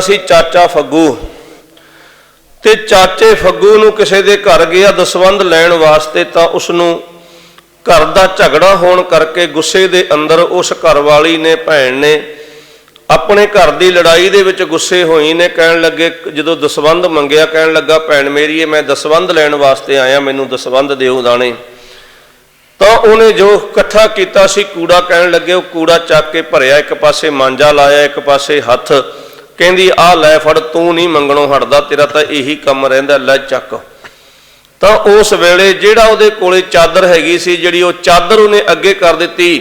ਸੀ, ਚਾਚਾ ਫੱਗੂ। ਤੇ ਚਾਚੇ ਫੱਗੂ ਨੂੰ ਕਿਸੇ ਦੇ ਘਰ ਗਿਆ ਦਸਵੰਧ ਲੈਣ ਵਾਸਤੇ ਤਾਂ ਉਸ ਨੂੰ ਘਰ ਦਾ ਝਗੜਾ ਹੋਣ ਕਰਕੇ ਗੁੱਸੇ ਦੇ ਅੰਦਰ ਉਸ ਘਰ ਵਾਲੀ ਨੇ, ਭੈਣ ਨੇ ਆਪਣੇ ਘਰ ਦੀ ਲੜਾਈ ਦੇ ਵਿੱਚ ਗੁੱਸੇ ਹੋਈ ਨੇ, ਕਹਿਣ ਲੱਗੇ, ਜਦੋਂ ਦਸਵੰਧ ਮੰਗਿਆ, ਕਹਿਣ ਲੱਗਾ, ਭੈਣ ਮੇਰੀਏ ਮੈਂ ਦਸਵੰਧ ਲੈਣ ਵਾਸਤੇ ਆਇਆ, ਮੈਨੂੰ ਦਸਵੰਧ ਦਿਓ ਦਾਣੇ। ਤਾਂ ਉਹਨੇ ਜੋ ਇਕੱਠਾ ਕੀਤਾ ਸੀ, ਕੂੜਾ ਕਹਿਣ ਲੱਗੇ, ਉਹ ਕੂੜਾ ਚੱਕ ਕੇ ਭਰਿਆ, ਇੱਕ ਪਾਸੇ ਮਾਂਜਾ ਲਾਇਆ, ਇੱਕ ਪਾਸੇ ਹੱਥ ਕਹਿੰਦੀ, ਆਹ ਲੈ ਫੜ, ਤੂੰ ਨਹੀਂ ਮੰਗਣੋਂ ਹਟਦਾ, ਤੇਰਾ ਤਾਂ ਇਹੀ ਕੰਮ ਰਹਿੰਦਾ, ਲੈ ਚੱਕ। ਤਾਂ ਉਸ ਵੇਲੇ ਜਿਹੜਾ ਉਹਦੇ ਕੋਲੇ ਚਾਦਰ ਹੈਗੀ ਸੀ, ਜਿਹੜੀ ਉਹ ਚਾਦਰ ਉਹਨੇ ਅੱਗੇ ਕਰ ਦਿੱਤੀ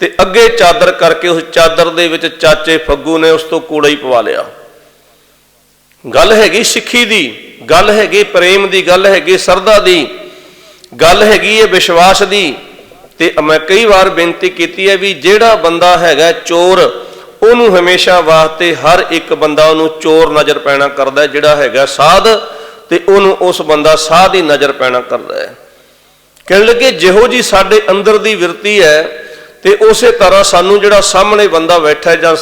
ਤੇ ਅੱਗੇ ਚਾਦਰ ਕਰਕੇ ਉਸ ਚਾਦਰ ਦੇ ਵਿੱਚ ਚਾਚੇ ਫੱਗੂ ਨੇ ਉਸ ਤੋਂ ਕੂੜਾ ਹੀ ਪਵਾ ਲਿਆ। ਗੱਲ ਹੈਗੀ ਸਿੱਖੀ ਦੀ, ਗੱਲ ਹੈਗੀ ਪ੍ਰੇਮ ਦੀ, ਗੱਲ ਹੈਗੀ ਸਰਦਾ ਦੀ, ਗੱਲ ਹੈਗੀ ਹੈ ਵਿਸ਼ਵਾਸ ਦੀ। ਤੇ ਮੈਂ ਕਈ ਵਾਰ ਬੇਨਤੀ ਕੀਤੀ ਹੈ ਵੀ ਜਿਹੜਾ ਬੰਦਾ ਹੈਗਾ ਚੋਰ ਉਹਨੂੰ ਹਮੇਸ਼ਾ ਵਾਸਤੇ ਹਰ ਇੱਕ ਬੰਦਾ ਉਹਨੂੰ ਚੋਰ ਨਜ਼ਰ ਪੈਣਾ ਕਰਦਾ ਜਿਹੜਾ ਹੈਗਾ ਸਾਧ ਤੇ ਉਹਨੂੰ ਉਸ ਬੰਦਾ ਸਾਧ ਦੀ ਨਜ਼ਰ ਪੈਣਾ ਕਰਦਾ ਹੈ। ਕਹਿਣ ਲੱਗੇ, ਜਿਹੋ ਜੀ ਸਾਡੇ ਅੰਦਰ ਦੀ ਵਿਰਤੀ ਹੈ ਤੇ ਉਸੇ ਤਰ੍ਹਾਂ ਸਾਨੂੰ ਜਿਹੜਾ ਸਾਹਮਣੇ ਬੰਦਾ ਬੈਠਾ ਜਾਂ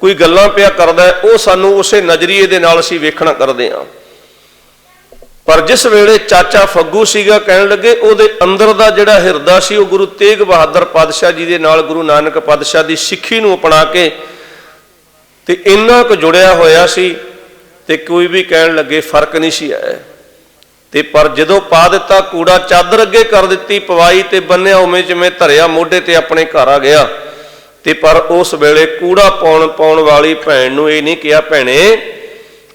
ਕੋਈ ਗੱਲਾਂ ਪਿਆ ਕਰਦਾ ਉਹ ਸਾਨੂੰ ਉਸੇ ਨਜ਼ਰੀਏ ਦੇ ਨਾਲ ਅਸੀਂ ਵੇਖਣਾ ਕਰਦੇ ਹਾਂ। ਪਰ ਜਿਸ ਵੇਲੇ ਚਾਚਾ ਫੱਗੂ ਸੀਗਾ, ਕਹਿਣ ਲੱਗੇ, ਉਹਦੇ ਅੰਦਰ ਦਾ ਜਿਹੜਾ ਹਿਰਦਾ ਸੀ, ਉਹ ਗੁਰੂ ਤੇਗ ਬਹਾਦਰ ਪਾਤਸ਼ਾਹ ਜੀ ਦੇ ਨਾਲ ਗੁਰੂ ਨਾਨਕ ਪਾਤਸ਼ਾਹ ਦੀ ਸਿੱਖੀ ਨੂੰ ਅਪਣਾ ਕੇ ਤੇ ਇੰਨਾ ਕੁ ਜੁੜਿਆ ਹੋਇਆ ਸੀ ਤੇ ਕੋਈ ਵੀ ਕਹਿਣ ਲੱਗੇ ਫ਼ਰਕ ਨਹੀਂ ਸੀ ਆਇਆ। ਤੇ ਪਰ ਜਦੋਂ ਪਾ ਦਿੱਤਾ ਕੂੜਾ, ਚਾਦਰ ਅੱਗੇ ਕਰ ਦਿੱਤੀ, ਪਵਾਈ ਤੇ ਬੰਨਿਆ ਉਵੇਂ ਜਿਵੇਂ ਧਰਿਆ ਮੋਢੇ ਤੇ ਆਪਣੇ ਘਰ ਆ ਗਿਆ। ਤੇ ਪਰ ਉਸ ਵੇਲੇ ਕੂੜਾ ਪਾਉਣ ਪਾਉਣ ਵਾਲੀ ਭੈਣ ਨੂੰ ਇਹ ਨਹੀਂ ਕਿਹਾ, ਭੈਣੇ,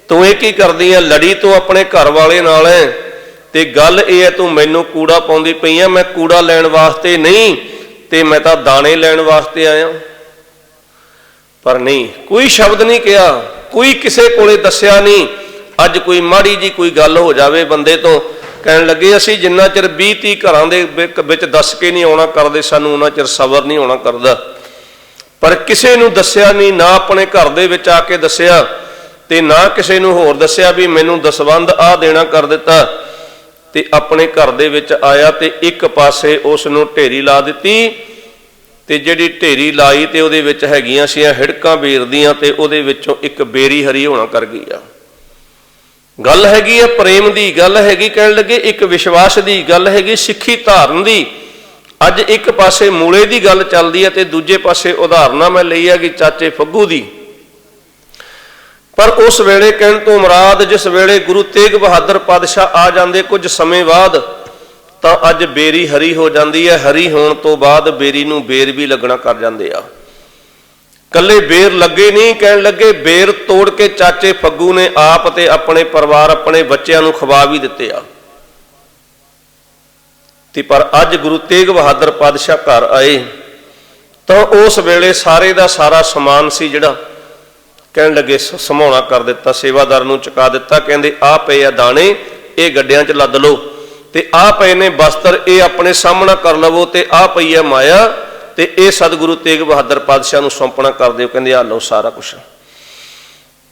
ਤੂੰ ਇਹ ਕੀ ਕਰਦੀ ਆ ਲੜੀ ਤੂੰ ਆਪਣੇ ਘਰ ਵਾਲੇ ਨਾਲ ਹੈ ਤੇ ਗੱਲ ਇਹ ਹੈ ਤੂੰ ਮੈਨੂੰ ਕੂੜਾ ਪਾਉਂਦੀ ਪਈ ਆ ਮੈਂ ਕੂੜਾ ਲੈਣ ਵਾਸਤੇ ਨਹੀਂ, ਤੇ ਮੈਂ ਤਾਂ ਦਾਣੇ ਲੈਣ ਵਾਸਤੇ ਆਇਆ। ਪਰ ਨਹੀਂ, ਕੋਈ ਸ਼ਬਦ ਨਹੀਂ ਕਿਹਾ, ਕੋਈ ਕਿਸੇ ਕੋਲੇ ਦੱਸਿਆ ਨਹੀਂ। ਅੱਜ ਕੋਈ ਮਾੜੀ ਜੀ ਕੋਈ ਗੱਲ ਹੋ ਜਾਵੇ ਬੰਦੇ ਤੋਂ, ਕਹਿਣ ਲੱਗੇ ਅਸੀਂ ਜਿੰਨਾ ਚਿਰ 20 30 ਘਰਾਂ ਦੇ ਵਿੱਚ ਦੱਸ ਕੇ ਨਹੀਂ ਆਉਣਾ ਕਰਦੇ, ਸਾਨੂੰ ਉਹਨਾਂ ਚਿਰ ਸਬਰ ਨਹੀਂ ਹੋਣਾ ਕਰਦਾ। ਪਰ ਕਿਸੇ ਨੂੰ ਦੱਸਿਆ ਨਹੀਂ, ਨਾ ਆਪਣੇ ਘਰ ਦੇ ਵਿੱਚ ਆ ਕੇ ਦੱਸਿਆ, ਤੇ ਨਾ ਕਿਸੇ ਨੂੰ ਹੋਰ ਦੱਸਿਆ ਵੀ ਮੈਨੂੰ ਦਸਵੰਦ ਆ ਦੇਣਾ ਕਰ ਦਿੱਤਾ। ਤੇ ਆਪਣੇ ਘਰ ਦੇ ਵਿੱਚ ਆਇਆ ਤੇ ਇੱਕ ਪਾਸੇ ਉਸ ਨੂੰ ਢੇਰੀ ਲਾ ਦਿੱਤੀ। ਤੇ ਜਿਹੜੀ ਢੇਰੀ ਲਾਈ ਤੇ ਉਹਦੇ ਵਿੱਚ ਹੈਗੀਆਂ ਸੀਆਂ ਹਿੜਕਾਂ ਬੇਰਦੀਆਂ ਤੇ ਉਹਦੇ ਵਿੱਚੋਂ ਇੱਕ ਬੇਰੀ ਹਰੀ ਹੋਣਾ ਕਰ ਗਈ ਆ। ਗੱਲ ਹੈਗੀ ਆ ਪ੍ਰੇਮ ਦੀ, ਗੱਲ ਹੈਗੀ ਕਹਿਣ ਲੱਗੇ ਇੱਕ ਵਿਸ਼ਵਾਸ ਦੀ, ਗੱਲ ਹੈਗੀ ਸਿੱਖੀ ਧਾਰਨ ਦੀ। ਅੱਜ ਇੱਕ ਪਾਸੇ ਮੂਲੇ ਦੀ ਗੱਲ ਚੱਲਦੀ ਹੈ ਤੇ ਦੂਜੇ ਪਾਸੇ ਉਦਾਹਰਨਾਂ ਮੈਂ ਲਈ ਹੈ ਕਿ ਚਾਚੇ ਫੱਗੂ ਦੀ। ਪਰ ਉਸ ਵੇਲੇ ਕਹਿਣ ਤੋਂ ਮੁਰਾਦ ਜਿਸ ਵੇਲੇ ਗੁਰੂ ਤੇਗ ਬਹਾਦਰ ਪਾਤਸ਼ਾਹ ਆ ਜਾਂਦੇ ਕੁਝ ਸਮੇਂ ਬਾਅਦ ਤਾਂ ਅੱਜ ਬੇਰੀ ਹਰੀ ਹੋ ਜਾਂਦੀ ਹੈ। ਹਰੀ ਹੋਣ ਤੋਂ ਬਾਅਦ ਬੇਰੀ ਨੂੰ ਬੇਰ ਵੀ ਲੱਗਣਾ ਕਰ ਜਾਂਦੇ ਆ। ਕੱਲੇ ਬੇਰ ਲੱਗੇ ਨਹੀਂ, ਕਹਿਣ ਲੱਗੇ ਬੇਰ ਤੋੜ ਕੇ ਚਾਚੇ ਫੱਗੂ ਨੇ ਆਪ ਤੇ ਆਪਣੇ ਪਰਿਵਾਰ, ਆਪਣੇ ਬੱਚਿਆਂ ਨੂੰ ਖਵਾ ਵੀ ਦਿੱਤੇ ਆ। ਤੇ ਪਰ ਅੱਜ ਗੁਰੂ ਤੇਗ ਬਹਾਦਰ ਪਾਤਸ਼ਾਹ ਘਰ ਆਏ, ਤਾਂ ਉਸ ਵੇਲੇ ਸਾਰੇ ਦਾ ਸਾਰਾ ਸਮਾਨ ਸੀ ਜਿਹੜਾ, ਕਹਿਣ ਲੱਗੇ ਸ- ਸਮਾਉਣਾ ਕਰ ਦਿੱਤਾ, ਸੇਵਾਦਾਰ ਨੂੰ ਚੁਕਾ ਦਿੱਤਾ, ਕਹਿੰਦੇ ਆ ਪਏ ਆ ਦਾਣੇ, ਇਹ ਗੱਡਿਆਂ 'ਚ ਲੱਦ ਲਓ। ਤੇ ਆ ਪਏ ਨੇ ਬਸਤਰ ਇਹ ਆਪਣੇ ਸਾਹਮਣਾ ਕਰ ਲਵੋ ਤੇ ਆ ਪਈ ਹੈ ਮਾਇਆ ਤੇ ਇਹ ਸਤਿਗੁਰੂ ਤੇਗ ਬਹਾਦਰ ਪਾਤਸ਼ਾਹ ਨੂੰ ਸੌਂਪਣਾ ਕਰ ਦਿਓ ਕਹਿੰਦੇ ਆ ਲਓ ਸਾਰਾ ਕੁਝ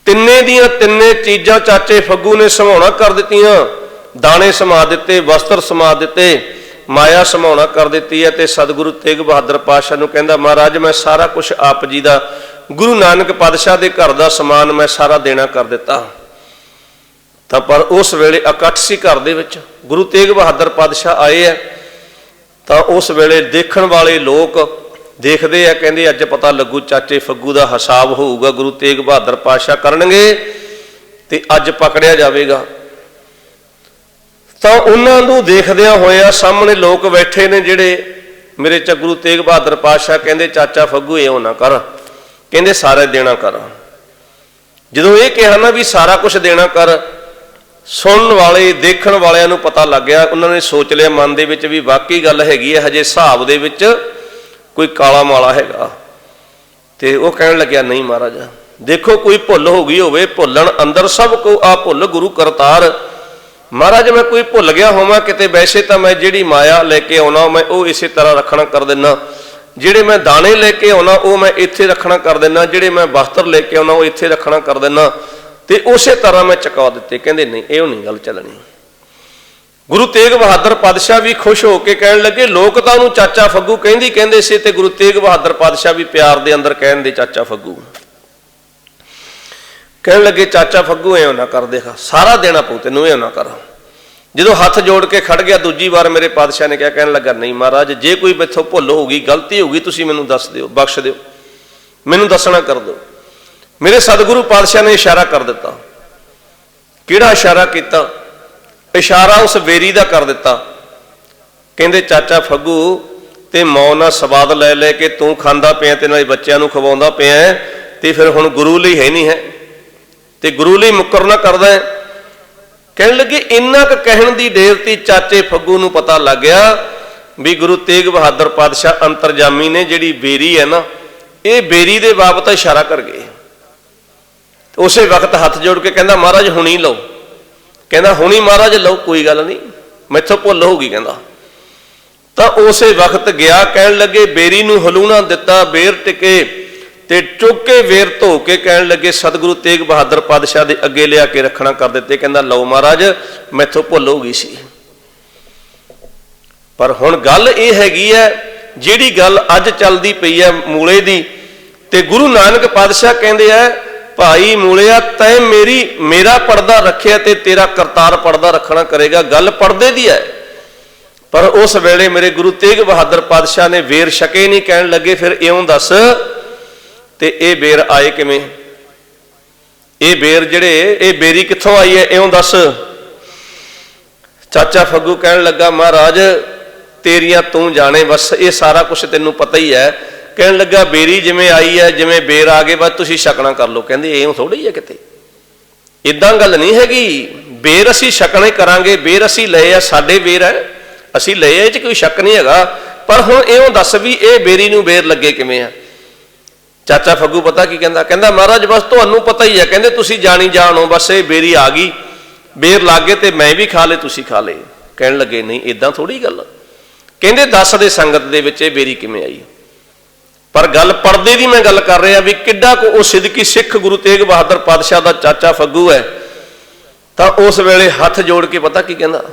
ਤਿੰਨੇ ਦੀਆਂ ਤਿੰਨੇ ਚੀਜ਼ਾਂ ਚਾਚੇ ਫੱਗੂ ਨੇ ਸਮਾਉਣਾ ਕਰ ਦਿੱਤੀਆਂ। ਦਾਣੇ ਸਮਾ ਦਿੱਤੇ ਵਸਤਰ ਸਮਾ ਦਿੱਤੇ, ਮਾਇਆ ਸਮਾਉਣਾ ਕਰ ਦਿੱਤੀ ਹੈ ਤੇ ਸਤਿਗੁਰੂ ਤੇਗ ਬਹਾਦਰ ਪਾਤਸ਼ਾਹ ਨੂੰ ਕਹਿੰਦਾ, ਮਹਾਰਾਜ, ਮੈਂ ਸਾਰਾ ਕੁਝ ਆਪ ਜੀ ਦਾ, ਗੁਰੂ ਨਾਨਕ ਪਾਤਸ਼ਾਹ ਦੇ ਘਰ ਦਾ ਸਮਾਨ ਮੈਂ ਸਾਰਾ ਦੇਣਾ ਕਰ ਦਿੱਤਾ। ਤਾਂ ਪਰ ਉਸ ਵੇਲੇ ਇਕੱਠ ਸੀ ਘਰ ਦੇ ਵਿੱਚ। ਗੁਰੂ ਤੇਗ ਬਹਾਦਰ ਪਾਤਸ਼ਾਹ ਆਏ ਆ, ਤਾਂ ਉਸ ਵੇਲੇ ਦੇਖਣ ਵਾਲੇ ਲੋਕ ਦੇਖਦੇ ਆ, ਕਹਿੰਦੇ ਅੱਜ ਪਤਾ ਲੱਗੂ ਚਾਚੇ ਫੱਗੂ ਦਾ ਹਿਸਾਬ ਹੋਊਗਾ, ਗੁਰੂ ਤੇਗ ਬਹਾਦਰ ਪਾਤਸ਼ਾਹ ਕਰਨਗੇ ਤੇ ਅੱਜ ਪਕੜਿਆ ਜਾਵੇਗਾ। ਤਾਂ ਉਹਨਾਂ ਨੂੰ ਦੇਖਦਿਆਂ ਹੋਇਆਂ ਸਾਹਮਣੇ ਲੋਕ ਬੈਠੇ ਨੇ ਜਿਹੜੇ ਮੇਰੇ ਚ ਗੁਰੂ ਤੇਗ ਬਹਾਦਰ ਪਾਤਸ਼ਾਹ ਕਹਿੰਦੇ, ਚਾਚਾ ਫੱਗੂ, ਇਹ ਨਾ ਕਰ। ਕਹਿੰਦੇ, ਸਾਰੇ ਦੇਣਾ ਕਰ। ਜਦੋਂ ਇਹ ਕਿਹਾ ਨਾ ਵੀ ਸਾਰਾ ਕੁਝ ਦੇਣਾ ਕਰ ਸੁਣਨ ਵਾਲੇ, ਦੇਖਣ ਵਾਲਿਆਂ ਨੂੰ ਪਤਾ ਲੱਗ ਗਿਆ। ਉਹਨਾਂ ਨੇ ਸੋਚ ਲਿਆ, ਮਨ ਦੇ ਵਿੱਚ ਵੀ ਵਾਕਈ ਗੱਲ ਹੈਗੀ ਹੈ, ਹਜੇ ਹਿਸਾਬ ਦੇ ਵਿੱਚ ਕੋਈ ਕਾਲਾ ਮਾਲਾ ਹੈਗਾ। ਤੇ ਉਹ ਕਹਿਣ ਲੱਗਿਆ, ਨਹੀਂ ਮਹਾਰਾਜ, ਦੇਖੋ ਕੋਈ ਭੁੱਲ ਹੋ ਗਈ ਹੋਵੇ, ਭੁੱਲਣ ਅੰਦਰ ਸਭ ਕੋ ਆ ਭੁੱਲ ਗੁਰੂ ਕਰਤਾਰ। ਮਹਾਰਾਜ, ਮੈਂ ਕੋਈ ਭੁੱਲ ਗਿਆ ਹੋਵਾਂ ਕਿਤੇ, ਵੈਸੇ ਤਾਂ ਮੈਂ ਜਿਹੜੀ ਮਾਇਆ ਲੈ ਕੇ ਆਉਣਾ, ਮੈਂ ਉਹ ਇਸੇ ਤਰ੍ਹਾਂ ਰੱਖਣਾ ਕਰ ਦਿੰਨਾ। ਜਿਹੜੇ ਮੈਂ ਦਾਣੇ ਲੈ ਕੇ ਆਉਣਾ, ਉਹ ਮੈਂ ਇੱਥੇ ਰੱਖਣਾ ਕਰ ਦਿੰਨਾ। ਜਿਹੜੇ ਮੈਂ ਵਸਤਰ ਲੈ ਕੇ ਆਉਣਾ, ਉਹ ਇੱਥੇ ਰੱਖਣਾ ਕਰ ਦਿੰਨਾ। ਤੇ ਉਸੇ ਤਰ੍ਹਾਂ ਮੈਂ ਚੁਕਾ ਦਿੱਤੇ। ਕਹਿੰਦੇ, ਨਹੀਂ, ਇਹੋ ਨਹੀਂ ਗੱਲ ਚੱਲਣੀ। ਗੁਰੂ ਤੇਗ ਬਹਾਦਰ ਪਾਤਸ਼ਾਹ ਵੀ ਖੁਸ਼ ਹੋ ਕੇ ਕਹਿਣ ਲੱਗੇ, ਲੋਕ ਤਾਂ ਉਹਨੂੰ ਚਾਚਾ ਫੱਗੂ ਕਹਿੰਦੀ ਕਹਿੰਦੇ ਸੀ ਤੇ ਗੁਰੂ ਤੇਗ ਬਹਾਦਰ ਪਾਤਸ਼ਾਹ ਵੀ ਪਿਆਰ ਦੇ ਅੰਦਰ ਕਹਿਣ ਦੇ ਚਾਚਾ ਫੱਗੂ। ਕਹਿਣ ਲੱਗੇ, ਚਾਚਾ ਫੱਗੂ ਐਂ ਨਾ ਕਰ ਦੇਖ, ਸਾਰਾ ਦੇਣਾ ਪਊ ਤੈਨੂੰ ਐਂ ਨਾ ਕਰ। ਜਦੋਂ ਹੱਥ ਜੋੜ ਕੇ ਖੜ ਗਿਆ, ਦੂਜੀ ਵਾਰ ਮੇਰੇ ਪਾਤਸ਼ਾਹ ਨੇ ਕਿਹਾ, ਕਹਿਣ ਲੱਗਾ, ਨਹੀਂ ਮਹਾਰਾਜ, ਜੇ ਕੋਈ ਮੈਥੋਂ ਭੁੱਲ ਹੋ ਗਈ ਗਲਤੀ ਹੋ ਗਈ ਤੁਸੀਂ ਮੈਨੂੰ ਦੱਸ ਦਿਓ, ਬਖਸ਼ ਦਿਓ। ਮੈਨੂੰ ਦੱਸਣਾ ਕਰ ਦਿਓ। ਮੇਰੇ ਸਤਿਗੁਰੂ ਪਾਤਸ਼ਾਹ ਨੇ ਇਸ਼ਾਰਾ ਕਰ ਦਿੱਤਾ। ਕਿਹੜਾ ਇਸ਼ਾਰਾ ਕੀਤਾ? ਇਸ਼ਾਰਾ ਉਸ ਵੇਰੀ ਦਾ ਕਰ ਦਿੱਤਾ। ਕਹਿੰਦੇ ਚਾਚਾ ਫੱਗੂ ਤੇ ਮੌਨ ਨਾਲ ਸਵਾਦ ਲੈ ਲੈ ਕੇ ਤੂੰ ਖਾਂਦਾ ਪਿਆ ਤੇ ਨਾਲੇ ਬੱਚਿਆਂ ਨੂੰ ਖਵਾਉਂਦਾ ਪਿਆ ਹੈ, ਤੇ ਫਿਰ ਹੁਣ ਗੁਰੂ ਲਈ ਹੈ ਨਹੀਂ ਹੈ। ਤੇ ਗੁਰੂ ਲਈ ਮੁੱਕਰ ਨਾ ਕਰਦਾ ਹੈ। ਕਹਿਣ ਲੱਗੇ ਇੰਨਾ ਕੁ ਕਹਿਣ ਦੀ ਦੇਵਤੀ ਚਾਚੇ ਫੱਗੂ ਨੂੰ ਪਤਾ ਲੱਗ ਗਿਆ ਵੀ ਗੁਰੂ ਤੇਗ ਬਹਾਦਰ ਪਾਤਸ਼ਾਹ ਅੰਤਰਜਾਮੀ ਨੇ ਜਿਹੜੀ ਬੇਰੀ ਹੈ ਨਾ ਇਹ ਬੇਰੀ ਦੇ ਬਾਬਤ ਇਸ਼ਾਰਾ ਕਰ ਗਏ। ਉਸੇ ਵਕਤ ਹੱਥ ਜੋੜ ਕੇ ਕਹਿੰਦਾ, ਮਹਾਰਾਜ, ਹੁਣੀ ਲਓ। ਕਹਿੰਦਾ, ਹੁਣੀ ਮਹਾਰਾਜ, ਲਓ, ਕੋਈ ਗੱਲ ਨਹੀਂ। ਮੈਥੋਂ ਭੁੱਲ ਹੋ ਗਈ, ਕਹਿੰਦਾ। ਤਾਂ ਉਸੇ ਵਕਤ ਗਿਆ, ਕਹਿਣ ਲੱਗੇ, ਬੇਰੀ ਨੂੰ ਹਲੂਣਾ ਦਿੱਤਾ, ਬੇਰ ਟਿਕੇ ਤੇ ਚੁੱਕ ਕੇ ਵੇਰ ਧੋ ਕੇ ਕਹਿਣ ਲੱਗੇ, ਸਤਿਗੁਰੂ ਤੇਗ ਬਹਾਦਰ ਪਾਤਸ਼ਾਹ ਦੇ ਅੱਗੇ ਲਿਆ ਕੇ ਰੱਖਣਾ ਕਰ ਦਿੱਤੇ। ਕਹਿੰਦਾ, ਲਓ ਮਹਾਰਾਜ, ਮੈਥੋਂ ਭੁੱਲ ਹੋ ਗਈ ਸੀ। ਪਰ ਹੁਣ ਗੱਲ ਇਹ ਹੈਗੀ ਹੈ, ਜਿਹੜੀ ਗੱਲ ਅੱਜ ਚੱਲਦੀ ਪਈ ਹੈ ਮੂਲੇ ਦੀ, ਤੇ ਗੁਰੂ ਨਾਨਕ ਪਾਤਸ਼ਾਹ ਕਹਿੰਦੇ ਆ ਭਾਈ ਮੂਲਿਆ, ਤੈ ਮੇਰੀ, ਮੇਰਾ ਪਰਦਾ ਰੱਖਿਆ ਤੇ ਤੇਰਾ ਕਰਤਾਰ ਪਰਦਾ ਰੱਖਣਾ ਕਰੇਗਾ। ਗੱਲ ਪਰਦੇ ਦੀ ਹੈ। ਪਰ ਉਸ ਵੇਲੇ ਮੇਰੇ ਗੁਰੂ ਤੇਗ ਬਹਾਦਰ ਪਾਤਸ਼ਾਹ ਨੇ ਵੇਰ ਛਕੇ ਨਹੀਂ, ਕਹਿਣ ਲੱਗੇ, ਫਿਰ ਇਉਂ ਦੱਸ, ਤੇ ਇਹ ਵੇਰ ਆਏ ਕਿਵੇਂ? ਇਹ ਵੇਰ ਜਿਹੜੇ, ਇਹ ਬੇਰੀ ਕਿੱਥੋਂ ਆਈ ਹੈ? ਇਉਂ ਦੱਸ। ਚਾਚਾ ਫੱਗੂ ਕਹਿਣ ਲੱਗਾ, ਮਹਾਰਾਜ, ਤੇਰੀਆਂ ਤੂੰ ਜਾਣੇ, ਬਸ ਇਹ ਸਾਰਾ ਕੁਝ ਤੈਨੂੰ ਪਤਾ ਹੀ ਹੈ। ਕਹਿਣ ਲੱਗਾ, ਬੇਰੀ ਜਿਵੇਂ ਆਈ ਹੈ, ਜਿਵੇਂ ਬੇਰ ਆ ਗਏ, ਬਸ ਤੁਸੀਂ ਛਕਣਾ ਕਰ ਲਓ। ਕਹਿੰਦੇ ਇਉਂ ਥੋੜੀ ਹੈ ਕਿਤੇ। ਇਦਾਂ ਗੱਲ ਨਹੀਂ ਹੈਗੀ। ਬੇਰ ਅਸੀਂ ਛਕਣੇ ਕਰਾਂਗੇ, ਬੇਰ ਅਸੀਂ ਲਏ ਆ, ਸਾਡੇ ਬੇਰ ਹੈ। ਅਸੀਂ ਲਏ ਇਹ ਚ ਕੋਈ ਸ਼ੱਕ ਨਹੀਂ ਹੈਗਾ। ਪਰ ਹੁਣ ਇਉਂ ਦੱਸ ਵੀ ਇਹ ਬੇਰੀ ਨੂੰ ਬੇਰ ਲੱਗੇ ਕਿਵੇਂ ਆ? ਚਾਚਾ ਫੱਗੂ ਪਤਾ ਕੀ ਕਹਿੰਦਾ? ਕਹਿੰਦਾ, ਮਹਾਰਾਜ, ਬਸ ਤੁਹਾਨੂੰ ਪਤਾ ਹੀ ਹੈ। ਕਹਿੰਦੇ, ਤੁਸੀਂ ਜਾਣੀ ਜਾਣੋ ਬਸ ਇਹ ਬੇਰੀ ਆ ਗਈ। ਬੇਰ ਲੱਗੇ ਤੇ ਮੈਂ ਵੀ ਖਾ ਲੇ, ਤੁਸੀਂ ਖਾ ਲੇ। ਕਹਿਣ ਲੱਗੇ, ਨਹੀਂ ਇਦਾਂ ਥੋੜੀ ਗੱਲ ਕਹਿੰਦੇ, ਦੱਸ ਦੇ ਸੰਗਤ ਦੇ ਵਿੱਚ ਇਹ ਬੇਰੀ ਕਿਵੇਂ ਆਈ? ਪਰ ਗੱਲ ਪਰਦੇ ਦੀ ਮੈਂ ਗੱਲ ਕਰ ਰਿਹਾ ਵੀ ਕਿੱਡਾ ਕੋ ਉਹ ਸਿੱਧਕੀ ਸਿੱਖ ਗੁਰੂ ਤੇਗ ਬਹਾਦਰ ਪਾਤਸ਼ਾਹ ਦਾ ਚਾਚਾ ਫੱਗੂ ਹੈ। ਤਾਂ ਉਸ ਵੇਲੇ ਹੱਥ ਜੋੜ ਕੇ ਪਤਾ ਕੀ ਕਹਿੰਦਾ?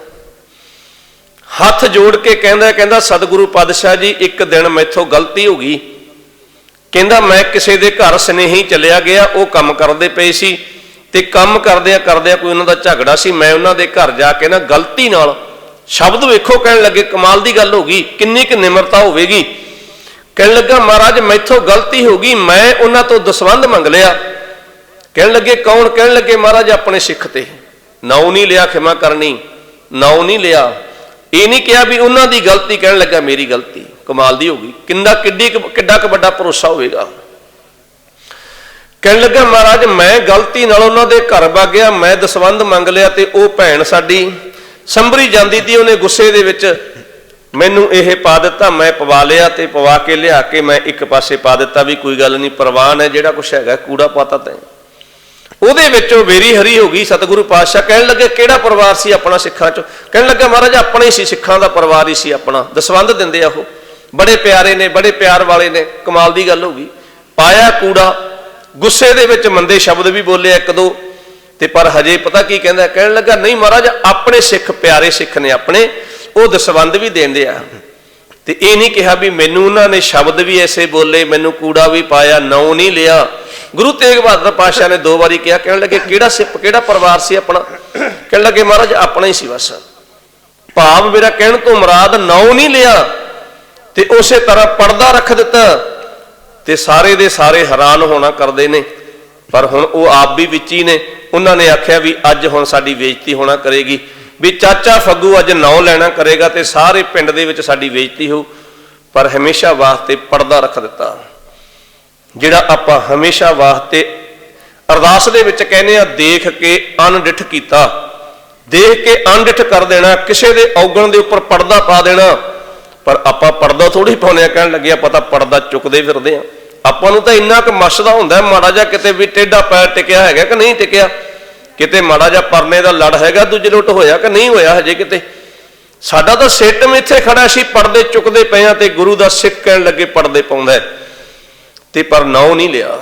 ਹੱਥ ਜੋੜ ਕੇ ਕਹਿੰਦਾ ਕਹਿੰਦਾ, ਸਤਿਗੁਰੂ ਪਾਤਸ਼ਾਹ ਜੀ, ਇੱਕ ਦਿਨ ਮੈਥੋਂ ਗਲਤੀ ਹੋ ਗਈ। ਕਹਿੰਦਾ, ਮੈਂ ਕਿਸੇ ਦੇ ਘਰ ਸਨੇਹੀ ਚਲਿਆ ਗਿਆ, ਉਹ ਕੰਮ ਕਰਦੇ ਪਏ ਸੀ ਤੇ ਕੰਮ ਕਰਦਿਆਂ ਕਰਦਿਆਂ ਕੋਈ ਉਹਨਾਂ ਦਾ ਝਗੜਾ ਸੀ। ਮੈਂ ਉਹਨਾਂ ਦੇ ਘਰ ਜਾ ਕੇ ਨਾ ਗਲਤੀ ਨਾਲ ਸ਼ਬਦ ਵੇਖੋ ਕਹਿਣ ਲੱਗੇ, ਕਮਾਲ ਦੀ ਗੱਲ ਹੋ ਗਈ, ਕਿੰਨੀ ਕੁ ਨਿਮਰਤਾ ਹੋਵੇਗੀ। ਕਹਿਣ ਲੱਗਾ, ਮਹਾਰਾਜ, ਮੈਥੋਂ ਗਲਤੀ ਹੋ ਗਈ, ਮੈਂ ਉਹਨਾਂ ਤੋਂ ਦਸਵੰਧ ਮੰਗ ਲਿਆ। ਕਹਿਣ ਲੱਗੇ, ਕੌਣ? ਕਹਿਣ ਲੱਗੇ, ਮਹਾਰਾਜ, ਆਪਣੇ ਸਿੱਖ ਤੇ। ਨਾਉ ਨਹੀਂ ਲਿਆ, ਖਿਮਾ ਕਰਨੀ। ਨਾਉ ਨਹੀਂ ਲਿਆ। ਇਹ ਨਹੀਂ ਕਿਹਾ ਵੀ ਉਹਨਾਂ ਦੀ ਗਲਤੀ, ਕਹਿਣ ਲੱਗਾ, ਮੇਰੀ ਗਲਤੀ। ਕਮਾਲ ਦੀ ਹੋ ਗਈ। ਕਿੰਨਾ, ਕਿੱਡੀ ਕਿੱਡਾ ਕੁ ਵੱਡਾ ਭਰੋਸਾ ਹੋਵੇਗਾ? ਕਹਿਣ ਲੱਗਾ, ਮਹਾਰਾਜ, ਮੈਂ ਗਲਤੀ ਨਾਲ ਉਹਨਾਂ ਦੇ ਘਰ ਵਗ ਮੈਂ ਦਸਵੰਧ ਮੰਗ ਲਿਆ ਤੇ ਉਹ ਭੈਣ ਸਾਡੀ ਸੰਭਰੀ ਜਾਂਦੀ ਤੀ, ਉਹਨੇ ਗੁੱਸੇ ਦੇ ਵਿੱਚ ਮੈਨੂੰ ਇਹ ਪਾ ਦਿੱਤਾ, ਮੈਂ ਪਵਾ ਲਿਆ ਤੇ ਪਵਾ ਕੇ ਲਿਆ ਕੇ ਮੈਂ ਇੱਕ ਪਾਸੇ ਪਾ ਦਿੱਤਾ ਵੀ ਕੋਈ ਗੱਲ ਨਹੀਂ, ਪ੍ਰਵਾਨ ਹੈ, ਜਿਹੜਾ ਕੁਛ ਹੈਗਾ, ਕੂੜਾ ਪਾਤਾ ਤੈਂ ਉਹਦੇ ਵਿੱਚੋਂ ਵੇਰੀ ਹਰੀ ਹੋ ਗਈ, ਸਤਿਗੁਰੂ ਪਾਤਸ਼ਾਹ ਕਹਿਣ ਲੱਗੇ, ਕਿਹੜਾ ਪਰਿਵਾਰ ਸੀ ਆਪਣਾ ਸਿੱਖਾਂ ਚੋਂ? ਕਹਿਣ ਲੱਗਾ, ਮਹਾਰਾਜ, ਆਪਣਾ ਹੀ ਸੀ, ਸਿੱਖਾਂ ਦਾ ਪਰਿਵਾਰ ਹੀ ਸੀ ਆਪਣਾ, ਦਸਵੰਧ ਦਿੰਦੇ ਆ ਉਹ। ਬੜੇ ਪਿਆਰੇ ਨੇ, ਬੜੇ ਪਿਆਰ ਵਾਲੇ ਨੇ, ਕਮਾਲ ਦੀ ਗੱਲ ਹੋ ਗਈ। ਪਾਇਆ ਕੂੜਾ, ਗੁੱਸੇ ਦੇ ਵਿੱਚ ਮੰਦੇ ਸ਼ਬਦ ਵੀ ਬੋਲੇ ਇੱਕ ਦੋ, ਤੇ ਪਰ ਹਜੇ ਪਤਾ ਕੀ ਕਹਿੰਦਾ, ਕਹਿਣ ਲੱਗਾ, ਨਹੀਂ ਮਹਾਰਾਜ, ਆਪਣੇ ਸਿੱਖ, ਪਿਆਰੇ ਸਿੱਖ ਨੇ ਆਪਣੇ ਉਹ ਦਸਵੰਧ ਵੀ ਦੇਂਦੇ ਆ। ਤੇ ਇਹ ਨਹੀਂ ਕਿਹਾ ਵੀ ਮੈਨੂੰ ਉਹਨਾਂ ਨੇ ਸ਼ਬਦ ਵੀ ਐਸੇ ਬੋਲੇ, ਮੈਨੂੰ ਕੂੜਾ ਵੀ ਪਾਇਆ ਨੌ ਨਹੀਂ ਲਿਆ। ਗੁਰੂ ਤੇਗ ਬਹਾਦਰ ਪਾਤਸ਼ਾਹ ਨੇ ਦੋ ਵਾਰੀ ਕਿਹਾ, ਕਹਿਣ ਲੱਗੇ, ਕਿਹੜਾ ਸਿੱਪ, ਕਿਹੜਾ ਪਰਿਵਾਰ ਸੀ ਆਪਣਾ? ਕਹਿਣ ਲੱਗੇ, ਮਹਾਰਾਜ, ਆਪਣਾ ਹੀ ਸੀ ਬਸ। ਭਾਵ ਮੇਰਾ ਕਹਿਣ ਤੋਂ ਮੁਰਾਦ ਨੌ ਨਹੀਂ ਲਿਆ। ਤੇ ਉਸੇ ਤਰ੍ਹਾਂ ਪਰਦਾ ਰੱਖ ਦਿੱਤਾ। ਤੇ ਸਾਰੇ ਦੇ ਸਾਰੇ ਹੈਰਾਨ ਹੋਣਾ ਕਰਦੇ ਨੇ। ਪਰ ਹੁਣ ਉਹ ਆਪ ਵੀ ਵਿੱਚ ਹੀ ਨੇ। ਉਹਨਾਂ ਨੇ ਆਖਿਆ ਵੀ ਅੱਜ ਹੁਣ ਸਾਡੀ ਬੇਇੱਜ਼ਤੀ ਹੋਣਾ ਕਰੇਗੀ। ਵੀ ਚਾਚਾ ਫੱਗੂ ਅੱਜ ਨੌ ਲੈਣਾ ਕਰੇਗਾ ਤੇ ਸਾਰੇ ਪਿੰਡ ਦੇ ਵਿੱਚ ਸਾਡੀ ਬੇਇੱਜ਼ਤੀ ਹੋ ਪਰ ਹਮੇਸ਼ਾ ਵਾਸਤੇ ਪਰਦਾ ਰੱਖ ਦਿੱਤਾ। ਜਿਹੜਾ ਆਪਾਂ ਹਮੇਸ਼ਾ ਵਾਸਤੇ ਅਰਦਾਸ ਦੇ ਵਿੱਚ ਕਹਿੰਦੇ ਆ, ਦੇਖ ਕੇ ਅਣਡਿਠ ਕੀਤਾ, ਦੇਖ ਕੇ ਅਣਡਿਠ ਕਰ ਦੇਣਾ, ਕਿਸੇ ਦੇ ਔਗਣ ਦੇ ਉੱਪਰ ਪਰਦਾ ਪਾ ਦੇਣਾ, ਪਰ ਆਪਾਂ ਪਰਦਾ ਥੋੜੀ ਪਾਉਂਦੇ ਆ ਕਹਿਣ ਲੱਗੇ ਆਪਾਂ ਤਾਂ ਪਰਦਾ ਚੁੱਕਦੇ ਫਿਰਦੇ ਆ ਆਪਾਂ ਨੂੰ ਤਾਂ ਇੰਨਾ ਕੁ ਮਸਦਾ ਹੁੰਦਾ, ਮਾੜਾ ਜਿਹਾ ਕਿਤੇ ਵੀ ਟੇਢਾ ਪੈਰ ਟਿਕਿਆ ਹੈਗਾ ਕਿ ਨਹੀਂ ਟਿਕਿਆ ਕਿਤੇ ਮਾੜਾ ਜਿਹਾ ਪਰਨੇ ਦਾ ਲੜ ਹੈਗਾ, ਦੂਜੇ ਲੁੱਟ ਹੋਇਆ ਕਿ ਨਹੀਂ ਹੋਇਆ ਹਜੇ ਕਿਤੇ? ਸਾਡਾ ਤਾਂ ਸਿੱਟਮ ਇੱਥੇ ਖੜਾ ਸੀ, ਪਰਦੇ ਚੁੱਕਦੇ ਪਏ ਆ ਤੇ ਗੁਰੂ ਦਾ ਸਿੱਖ ਕਹਿਣ ਲੱਗੇ ਪਰਦੇ ਪਾਉਂਦਾ ਤੇ ਪਰ ਨਾਉ ਨਹੀਂ ਲਿਆ।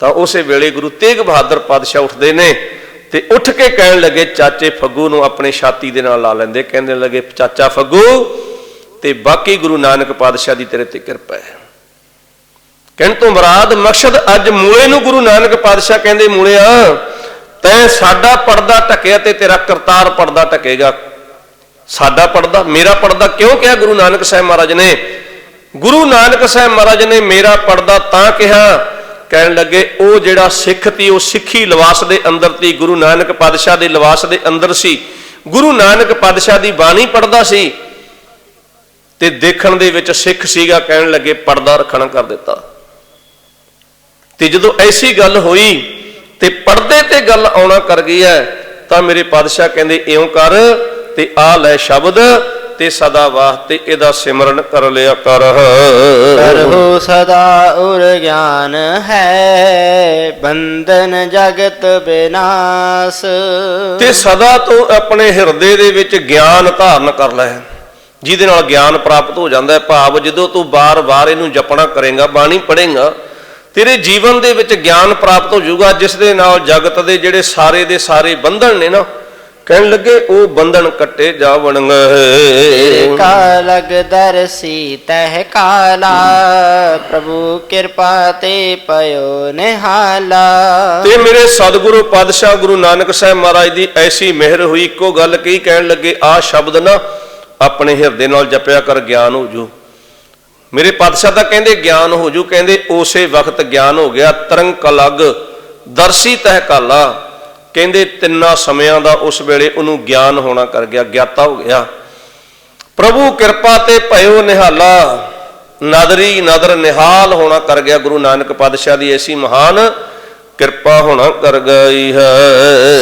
ਤਾਂ ਉਸੇ ਵੇਲੇ ਗੁਰੂ ਤੇਗ ਬਹਾਦਰ ਪਾਤਸ਼ਾਹ ਉੱਠਦੇ ਨੇ ਤੇ ਉੱਠ ਕੇ ਕਹਿਣ ਲੱਗੇ, ਚਾਚੇ ਫੱਗੂ ਨੂੰ ਆਪਣੇ ਛਾਤੀ ਦੇ ਨਾਲ ਲਾ ਲੈਂਦੇ। ਕਹਿੰਦੇ ਲੱਗੇ, ਚਾਚਾ ਫੱਗੂ, ਤੇ ਬਾਕੀ ਗੁਰੂ ਨਾਨਕ ਪਾਤਸ਼ਾਹ ਦੀ ਤੇਰੇ ਤੇ ਕਿਰਪਾ ਹੈ। ਕਹਿਣ ਤੋਂ ਮੁਰਾਦ, ਮਕਸਦ ਅੱਜ ਮੂਲੇ ਨੂੰ ਗੁਰੂ ਨਾਨਕ ਪਾਤਸ਼ਾਹ ਕਹਿੰਦੇ, ਮੂਲਿਆ ਤੈਂ ਸਾਡਾ ਪਰਦਾ ਢਕਿਆ ਤੇ ਤੇਰਾ ਕਰਤਾਰ ਪਰਦਾ ਢਕੇਗਾ। ਸਾਡਾ ਪਰਦਾ, ਮੇਰਾ ਪਰਦਾ ਕਿਉਂ ਕਿਹਾ ਗੁਰੂ ਨਾਨਕ ਸਾਹਿਬ ਮਹਾਰਾਜ ਨੇ? ਗੁਰੂ ਨਾਨਕ ਸਾਹਿਬ ਮਹਾਰਾਜ ਨੇ ਮੇਰਾ ਪਰਦਾ ਤਾਂ ਕਿਹਾ, ਕਹਿਣ ਲੱਗੇ, ਉਹ ਜਿਹੜਾ ਸਿੱਖ ਤੀ, ਉਹ ਸਿੱਖੀ ਲਿਵਾਸ ਦੇ ਅੰਦਰ ਤੀ, ਗੁਰੂ ਨਾਨਕ ਪਾਤਸ਼ਾਹ ਦੇ ਲਿਵਾਸ ਦੇ ਅੰਦਰ ਸੀ। ਗੁਰੂ ਨਾਨਕ ਪਾਤਸ਼ਾਹ ਦੀ ਬਾਣੀ ਪੜਦਾ ਸੀ। ਤੇ ਦੇਖਣ ਦੇ ਵਿੱਚ ਸਿੱਖ ਸੀਗਾ, ਕਹਿਣ ਲੱਗੇ, ਪਰਦਾ ਰੱਖਣਾ ਕਰ ਦਿੱਤਾ। ਤੇ ਜਦੋਂ ਐਸੀ ਗੱਲ ਹੋਈ ਤੇ ਪਰਦੇ ਤੇ ਗੱਲ ਆਉਣਾ ਕਰ ਗਈ ਹੈ ਤਾਂ ਮੇਰੇ ਪਾਤਸ਼ਾਹ ਕਹਿੰਦੇ ਇਉਂ ਕਰ ਤੇ ਆ ਲੈ ਸ਼ਬਦ ਤੇ ਸਦਾ ਵਾਸਤੇ ਇਹਦਾ ਸਿਮਰਨ ਕਰ ਲਿਆ ਕਰ। ਕਰਹੁ ਸਦਾ ਉਰ ਗਿਆਨ ਹੈ ਬੰਧਨ ਜਗਤ ਬਿਨਾਸ਼। ਤੇ ਸਦਾ ਤੋਂ ਆਪਣੇ ਹਿਰਦੇ ਦੇ ਵਿੱਚ ਗਿਆਨ ਧਾਰਨ ਕਰ ਲੈ। ਜਿਹਦੇ ਨਾਲ ਗਿਆਨ ਪ੍ਰਾਪਤ ਹੋ ਜਾਂਦਾ ਹੈ ਭਾਵ ਜਦੋਂ ਤੂੰ ਬਾਰ-ਬਾਰ ਇਹਨੂੰ ਜਪਣਾ ਕਰੇਗਾ ਬਾਣੀ ਪੜ੍ਹੇਗਾ ਤੇਰੇ ਜੀਵਨ ਦੇ ਵਿੱਚ ਗਿਆਨ ਪ੍ਰਾਪਤ ਹੋ ਜਾਊਗਾ ਜਿਸ ਦੇ ਨਾਲ ਜਗਤ ਦੇ ਜਿਹੜੇ ਸਾਰੇ ਦੇ ਸਾਰੇ ਬੰਧਨ ਨੇ ਨਾ ਕਹਿਣ ਲੱਗੇ ਉਹ ਬੰਧਨ ਕੱਟੇ ਜਾਵਣਗੇ। ਕਾਲਗ ਦਰਸੀ ਤਹਿ ਕਾਲਾ ਪ੍ਰਭੂ ਕਿਰਪਾ ਤੇ ਪਇਓ ਨਿਹਾਲਾ। ਤੇ ਮੇਰੇ ਸਤਿਗੁਰੂ ਪਾਤਸ਼ਾਹ ਗੁਰੂ ਨਾਨਕ ਸਾਹਿਬ ਮਹਾਰਾਜ ਦੀ ਐਸੀ ਮਿਹਰ ਹੋਈ ਇੱਕੋ ਗੱਲ ਕਹੀ ਕਹਿਣ ਲੱਗੇ ਆ ਸ਼ਬਦ ਨਾ ਆਪਣੇ ਹਿਰਦੇ ਨਾਲ ਜਪਿਆ ਕਰ ਗਿਆਨ ਹੋ ਜੂ ਮੇਰੇ ਪਾਤਸ਼ਾਹ ਤਾਂ ਕਹਿੰਦੇ ਗਿਆਨ ਹੋ ਜੂ, ਕਹਿੰਦੇ ਉਸੇ ਵਕਤ ਗਿਆਨ ਹੋ ਗਿਆ ਤਰੰਕ ਅਲੱਗ, ਦਰਸੀ ਤਹਿ ਕਾਲਾ ਕਹਿੰਦੇ ਤਿੰਨਾਂ ਸਮਿਆਂ ਦਾ ਉਸ ਵੇਲੇ ਉਹਨੂੰ ਗਿਆਨ ਹੋਣਾ ਕਰ ਗਿਆ, ਗਿਆਤਾ ਹੋ ਗਿਆ। ਪ੍ਰਭੂ ਕਿਰਪਾ ਤੇ ਭਇਓ ਨਿਹਾਲਾ, ਨਦਰੀ ਨਦਰ ਨਿਹਾਲ ਹੋਣਾ ਕਰ ਗਿਆ, ਗੁਰੂ ਨਾਨਕ ਪਾਤਸ਼ਾਹ ਦੀ ਐਸੀ ਮਹਾਨ ਕਿਰਪਾ ਹੋਣਾ ਕਰ ਗਈ ਹੈ।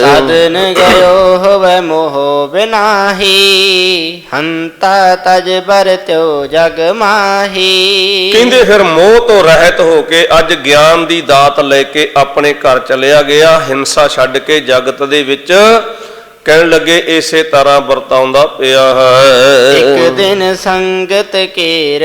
ਸਾਧਨ ਗਇਓ ਹੋਵੇ ਮੋਹ ਬਿਨਾਹੀ ਹੰਤਾ ਤਜ ਬਰਤਿਓ ਜਗ ਮਾਹੀ ਕਹਿੰਦੇ ਫਿਰ ਮੋਹ ਤੋਂ ਰਹਿਤ ਹੋ ਕੇ ਅੱਜ ਗਿਆਨ ਦੀ ਦਾਤ ਲੈ ਕੇ ਆਪਣੇ ਘਰ ਚਲਿਆ ਗਿਆ ਹਿੰਸਾ ਛੱਡ ਕੇ ਜਗਤ ਦੇ ਵਿੱਚ ਕਹਿਣ ਲੱਗੇ ਇਸੇ ਤਰ੍ਹਾਂ ਵਰਤਾਉਂਦਾ ਪਿਆ ਹੈ। ਇੱਕ ਦਿਨ ਸੰਗਤ ਕੇਰ